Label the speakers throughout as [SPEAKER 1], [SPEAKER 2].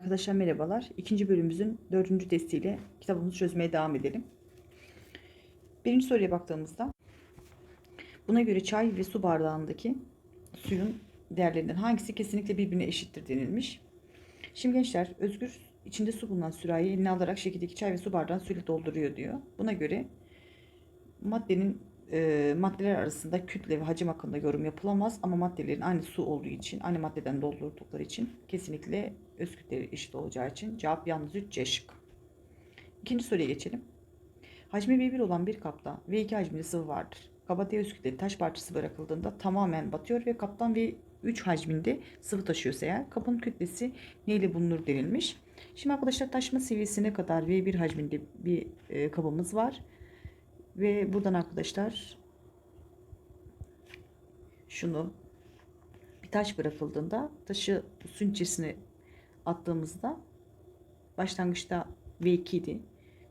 [SPEAKER 1] Arkadaşlar merhabalar. İkinci bölümümüzün dördüncü testiyle kitabımızı çözmeye devam edelim. Birinci soruya baktığımızda buna göre çay ve su bardağındaki suyun değerlerinden hangisi kesinlikle birbirine eşittir denilmiş. Şimdi gençler Özgür içinde su bulunan sürahiyi eline alarak şekildeki çay ve su bardağını suyla dolduruyor diyor. Buna göre maddenin e, maddeler arasında kütle ve hacim hakkında yorum yapılamaz ama maddelerin aynı su olduğu için, aynı maddeden doldurdukları için kesinlikle öz kütleleri eşit olacağı için cevap yalnız 3 C şıkkı. İkinci soruya geçelim. Hacmi V1 olan bir kapta V2 hacminde sıvı vardır. Kaba öz kütleli taş parçası bırakıldığında tamamen batıyor ve kaptan V3 hacminde sıvı taşıyorsa eğer kapın kütlesi neyle bulunur denilmiş. Şimdi arkadaşlar taşma seviyesine kadar V1 hacminde bir e, kabımız var. Ve buradan arkadaşlar şunu bir taş bırakıldığında taşı suyun içerisine attığımızda başlangıçta V2 idi.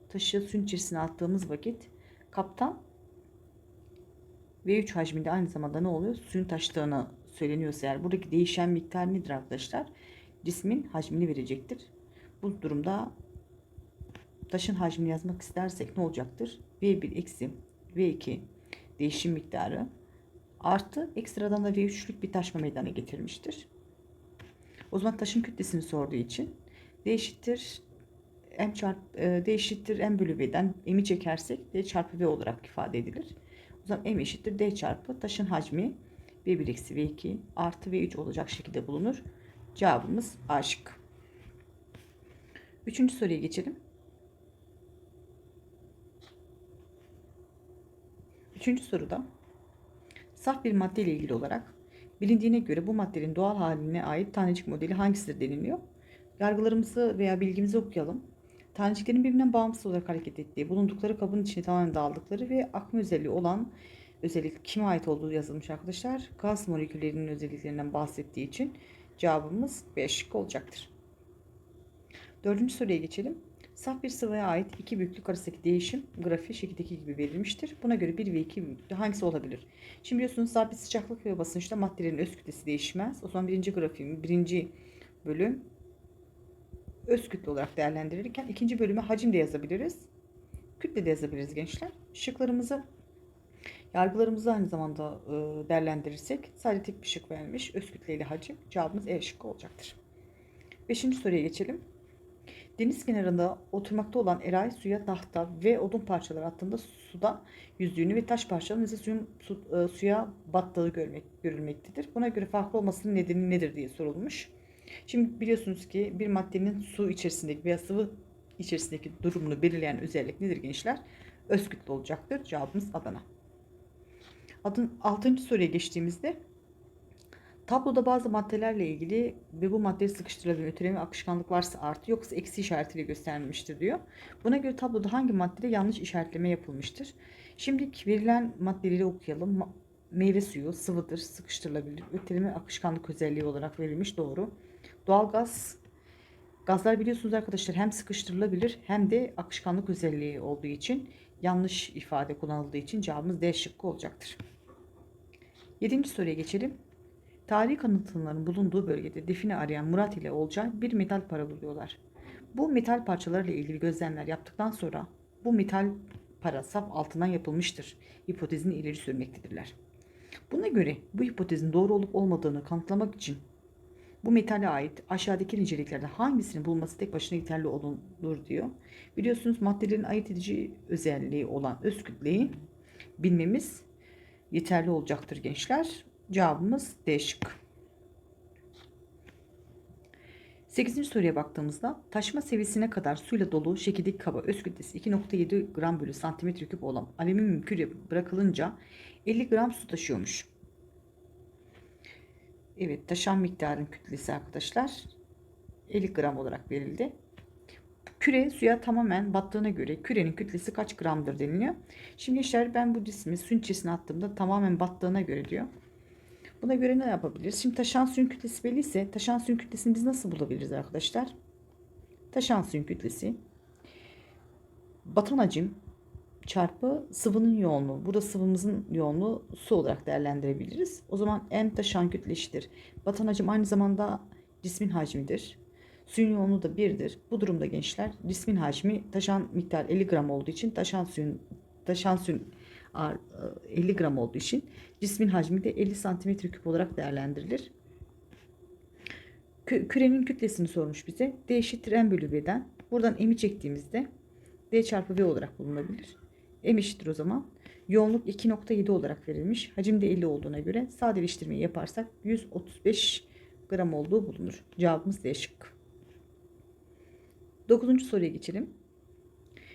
[SPEAKER 1] Taşı suyun içerisine attığımız vakit kaptan V3 hacminde aynı zamanda ne oluyor? Suyun taştığını söyleniyorsa eğer buradaki değişen miktar nedir arkadaşlar? Cismin hacmini verecektir. Bu durumda taşın hacmini yazmak istersek ne olacaktır? V1 eksi V2 değişim miktarı artı ekstradan da V3'lük bir taşma meydana getirmiştir. O zaman taşın kütlesini sorduğu için D eşittir M çarp e, D eşittir M bölü V'den M'i çekersek D çarpı V olarak ifade edilir. O zaman M eşittir D çarpı taşın hacmi V1 eksi V2 artı V3 olacak şekilde bulunur. Cevabımız A şıkkı. Üçüncü soruya geçelim. Üçüncü soruda saf bir madde ile ilgili olarak bilindiğine göre bu maddenin doğal haline ait tanecik modeli hangisidir deniliyor. Yargılarımızı veya bilgimizi okuyalım. Taneciklerin birbirinden bağımsız olarak hareket ettiği, bulundukları kabın içine tamamen dağıldıkları ve akma özelliği olan özellik kime ait olduğu yazılmış arkadaşlar. Gaz moleküllerinin özelliklerinden bahsettiği için cevabımız B şıkkı olacaktır. Dördüncü soruya geçelim. Saf bir sıvıya ait iki büyüklük arasındaki değişim grafiği şekildeki gibi verilmiştir. Buna göre 1 ve 2 büyüklüğü hangisi olabilir? Şimdi biliyorsunuz sabit sıcaklık ve basınçta maddelerin öz kütlesi değişmez. O zaman birinci grafiğin birinci bölüm öz kütle olarak değerlendirirken ikinci bölüme hacim de yazabiliriz. Kütle de yazabiliriz gençler. Şıklarımızı yargılarımızı aynı zamanda e, değerlendirirsek sadece tek bir şık vermiş. Öz kütle ile hacim. Cevabımız E şıkkı olacaktır. Beşinci soruya geçelim. Deniz kenarında oturmakta olan Eray suya tahta ve odun parçaları attığında suda yüzdüğünü ve taş parçalarının ise suyun su, e, suya battığı görmek, görülmektedir. Buna göre farklı olmasının nedeni nedir diye sorulmuş. Şimdi biliyorsunuz ki bir maddenin su içerisindeki veya sıvı içerisindeki durumunu belirleyen özellik nedir gençler? Öz kütle olacaktır. Cevabımız Adana. Adın 6. soruya geçtiğimizde Tabloda bazı maddelerle ilgili ve bu maddeyi sıkıştırılabilen öteleme akışkanlık varsa artı yoksa eksi işaretiyle gösterilmiştir diyor. Buna göre tabloda hangi maddede yanlış işaretleme yapılmıştır? Şimdi verilen maddeleri okuyalım. Meyve suyu sıvıdır, sıkıştırılabilir. Öteleme akışkanlık özelliği olarak verilmiş doğru. Doğalgaz Gazlar biliyorsunuz arkadaşlar hem sıkıştırılabilir hem de akışkanlık özelliği olduğu için yanlış ifade kullanıldığı için cevabımız D şıkkı olacaktır. Yedinci soruya geçelim. Tarihi kanıtların bulunduğu bölgede define arayan Murat ile Olcay bir metal para buluyorlar. Bu metal parçalarıyla ilgili gözlemler yaptıktan sonra bu metal para saf altından yapılmıştır. Hipotezini ileri sürmektedirler. Buna göre bu hipotezin doğru olup olmadığını kanıtlamak için bu metale ait aşağıdaki niceliklerden hangisinin bulması tek başına yeterli olunur diyor. Biliyorsunuz maddelerin ayırt edici özelliği olan öz kütleyi bilmemiz yeterli olacaktır gençler. Cevabımız D şıkkı. 8. soruya baktığımızda taşma seviyesine kadar suyla dolu şekildeki kaba öz kütlesi 2.7 gram bölü santimetre küp olan alüminyum küre bırakılınca 50 gram su taşıyormuş. Evet taşan miktarın kütlesi arkadaşlar 50 gram olarak verildi. Küre suya tamamen battığına göre kürenin kütlesi kaç gramdır deniliyor. Şimdi gençler ben bu cismi suyun içerisine attığımda tamamen battığına göre diyor. Buna göre ne yapabiliriz? Şimdi taşan suyun kütlesi belli ise taşan suyun kütlesini biz nasıl bulabiliriz arkadaşlar? Taşan suyun kütlesi batan hacim çarpı sıvının yoğunluğu. Burada sıvımızın yoğunluğu su olarak değerlendirebiliriz. O zaman en taşan kütle eşittir. Batan hacim aynı zamanda cismin hacmidir. Suyun yoğunluğu da 1'dir. Bu durumda gençler cismin hacmi taşan miktar 50 gram olduğu için taşan suyun taşan suyun ağır- e, 50 gram olduğu için cismin hacmi de 50 santimetre küp olarak değerlendirilir. Kü- Kürenin kütlesini sormuş bize. D eşittir M bölü V'den. Buradan M'i çektiğimizde D çarpı V olarak bulunabilir. M eşittir o zaman. Yoğunluk 2.7 olarak verilmiş. Hacim de 50 olduğuna göre sadeleştirmeyi yaparsak 135 gram olduğu bulunur. Cevabımız D şıkkı. Dokuzuncu soruya geçelim.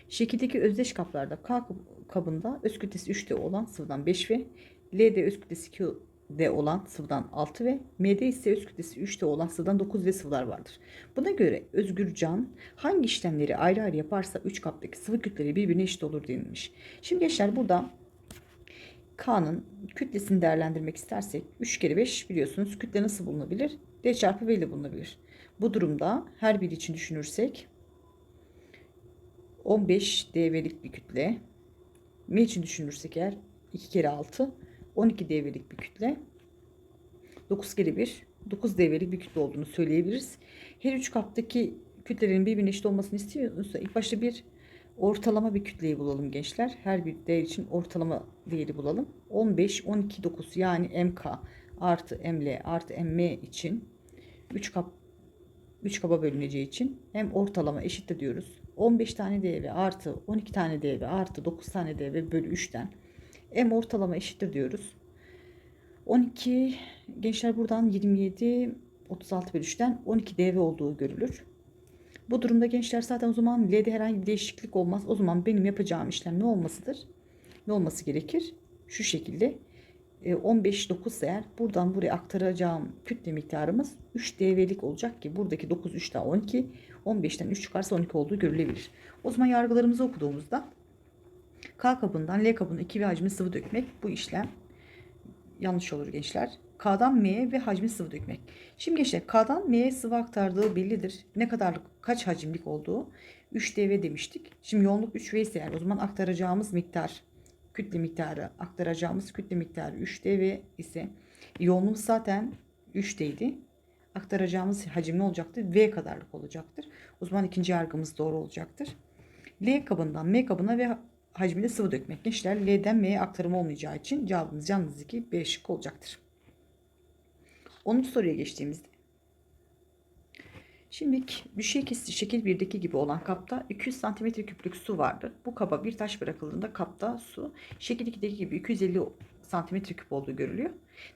[SPEAKER 1] Şekildeki özdeş kaplarda K kabında öz kütlesi 3D olan sıvıdan 5 ve L'de öz kütlesi 2D olan sıvıdan 6 ve M'de ise öz kütlesi 3D olan sıvıdan 9 ve sıvılar vardır. Buna göre Özgür Can hangi işlemleri ayrı ayrı yaparsa 3 kaptaki sıvı kütleleri birbirine eşit olur denilmiş. Şimdi gençler burada K'nın kütlesini değerlendirmek istersek 3 kere 5 biliyorsunuz kütle nasıl bulunabilir? D çarpı V ile bulunabilir. Bu durumda her biri için düşünürsek 15 DV'lik bir kütle. M için düşünürsek eğer 2 kere 6 12 DV'lik bir kütle. 9 kere 1 9 DV'lik bir kütle olduğunu söyleyebiliriz. Her üç kaptaki kütlelerin birbirine eşit olmasını istiyorsa ilk başta bir ortalama bir kütleyi bulalım gençler. Her bir değer için ortalama değeri bulalım. 15, 12, 9 yani MK artı ML artı MM için 3 kap 3 kaba bölüneceği için hem ortalama eşittir diyoruz. 15 tane DV artı 12 tane DV artı 9 tane DV bölü 3'ten M ortalama eşittir diyoruz. 12 gençler buradan 27 36 bölü 3'ten 12 DV olduğu görülür. Bu durumda gençler zaten o zaman L'de herhangi bir değişiklik olmaz. O zaman benim yapacağım işlem ne olmasıdır? Ne olması gerekir? Şu şekilde e, 15 9 eğer buradan buraya aktaracağım kütle miktarımız 3 DV'lik olacak ki buradaki 9 3 daha 12 15'ten 3 çıkarsa 12 olduğu görülebilir. O zaman yargılarımızı okuduğumuzda K kabından L kabına 2 ve hacmi sıvı dökmek bu işlem yanlış olur gençler. K'dan M'ye ve hacmi sıvı dökmek. Şimdi gençler K'dan M'ye sıvı aktardığı bellidir. Ne kadarlık kaç hacimlik olduğu 3 dv demiştik. Şimdi yoğunluk 3 v ise eğer o zaman aktaracağımız miktar kütle miktarı aktaracağımız kütle miktarı 3 dv ise yoğunluğumuz zaten 3'teydi. Aktaracağımız hacim ne olacaktır? V kadarlık olacaktır. O zaman ikinci yargımız doğru olacaktır. L kabından M kabına ve hacminde sıvı dökmek. Gençler L'den M'ye aktarım olmayacağı için cevabımız yalnız 2 B şıkkı olacaktır. 10. soruya geçtiğimizde. Şimdi kesici şekil 1'deki gibi olan kapta 200 cm küplük su vardır. Bu kaba bir taş bırakıldığında kapta su şekil 2'deki gibi 250 cm küp olduğu görülüyor.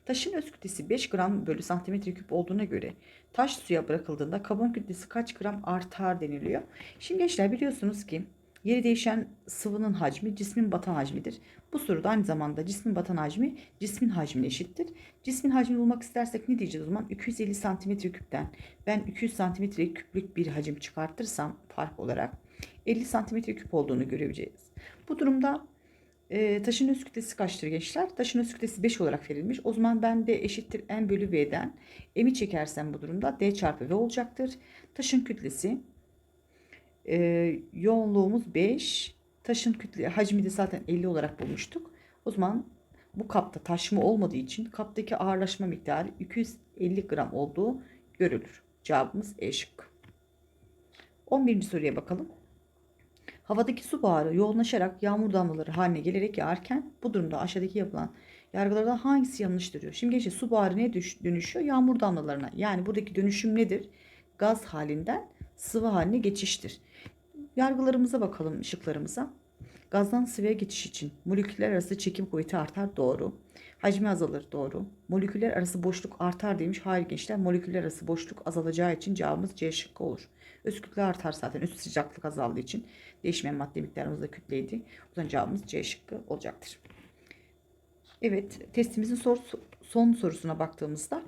[SPEAKER 1] Taşın öz kütlesi 5 gram bölü santimetre küp olduğuna göre taş suya bırakıldığında kabın kütlesi kaç gram artar deniliyor. Şimdi gençler biliyorsunuz ki Yeri değişen sıvının hacmi cismin batan hacmidir. Bu soruda aynı zamanda cismin batan hacmi cismin hacmine eşittir. Cismin hacmini bulmak istersek ne diyeceğiz o zaman? 250 santimetre küpten ben 200 santimetre küplük bir hacim çıkartırsam fark olarak 50 santimetre küp olduğunu görebileceğiz. Bu durumda e, taşın öz kütlesi kaçtır gençler? Taşın öz kütlesi 5 olarak verilmiş. O zaman ben de eşittir n bölü v'den m'i çekersem bu durumda d çarpı v olacaktır. Taşın kütlesi e, yoğunluğumuz 5. Taşın kütle hacmi de zaten 50 olarak bulmuştuk. O zaman bu kapta taşma olmadığı için kaptaki ağırlaşma miktarı 250 gram olduğu görülür. Cevabımız E şıkkı. 11. soruya bakalım. Havadaki su buharı yoğunlaşarak yağmur damlaları haline gelerek yağarken bu durumda aşağıdaki yapılan yargılardan hangisi yanlıştır diyor. Şimdi gençler su buharı ne dönüşüyor? Yağmur damlalarına. Yani buradaki dönüşüm nedir? Gaz halinden sıvı haline geçiştir. Yargılarımıza bakalım ışıklarımıza. Gazdan sıvıya geçiş için moleküller arası çekim kuvveti artar doğru. Hacmi azalır doğru. Moleküller arası boşluk artar demiş. Hayır gençler moleküller arası boşluk azalacağı için cevabımız C şıkkı olur. Öz kütle artar zaten. Öz sıcaklık azaldığı için değişmeyen madde miktarımız da kütleydi. O yüzden cevabımız C şıkkı olacaktır. Evet testimizin sor, son sorusuna baktığımızda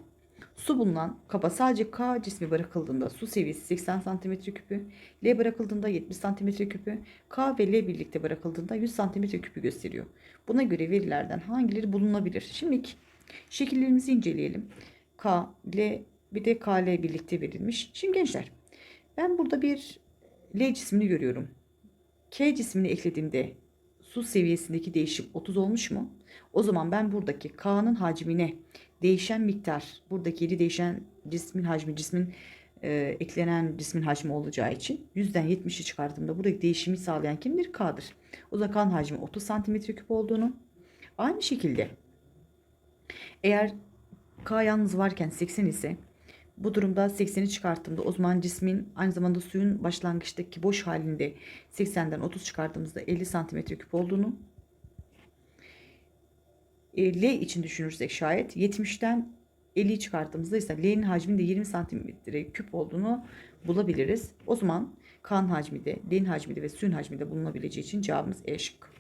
[SPEAKER 1] Su bulunan kaba sadece K cismi bırakıldığında su seviyesi 80 cm küpü, L bırakıldığında 70 cm küpü, K ve L birlikte bırakıldığında 100 cm küpü gösteriyor. Buna göre verilerden hangileri bulunabilir? Şimdi şekillerimizi inceleyelim. K, L bir de KL birlikte verilmiş. Şimdi gençler ben burada bir L cismini görüyorum. K cismini eklediğimde su seviyesindeki değişim 30 olmuş mu? O zaman ben buradaki K'nın hacmine değişen miktar buradaki yeri değişen cismin hacmi cismin e, eklenen cismin hacmi olacağı için 100'den 70'i çıkardığımda buradaki değişimi sağlayan kimdir? K'dır. O zaman kan hacmi 30 santimetre küp olduğunu. Aynı şekilde eğer K yalnız varken 80 ise bu durumda 80'i çıkarttığımda o zaman cismin aynı zamanda suyun başlangıçtaki boş halinde 80'den 30 çıkarttığımızda 50 santimetre küp olduğunu e, L için düşünürsek şayet 70'ten 50'yi çıkarttığımızda ise L'nin hacminin de 20 santimetre küp olduğunu bulabiliriz. O zaman kan hacmi de, L'nin hacmi de ve suyun hacmi de bulunabileceği için cevabımız E şıkkı.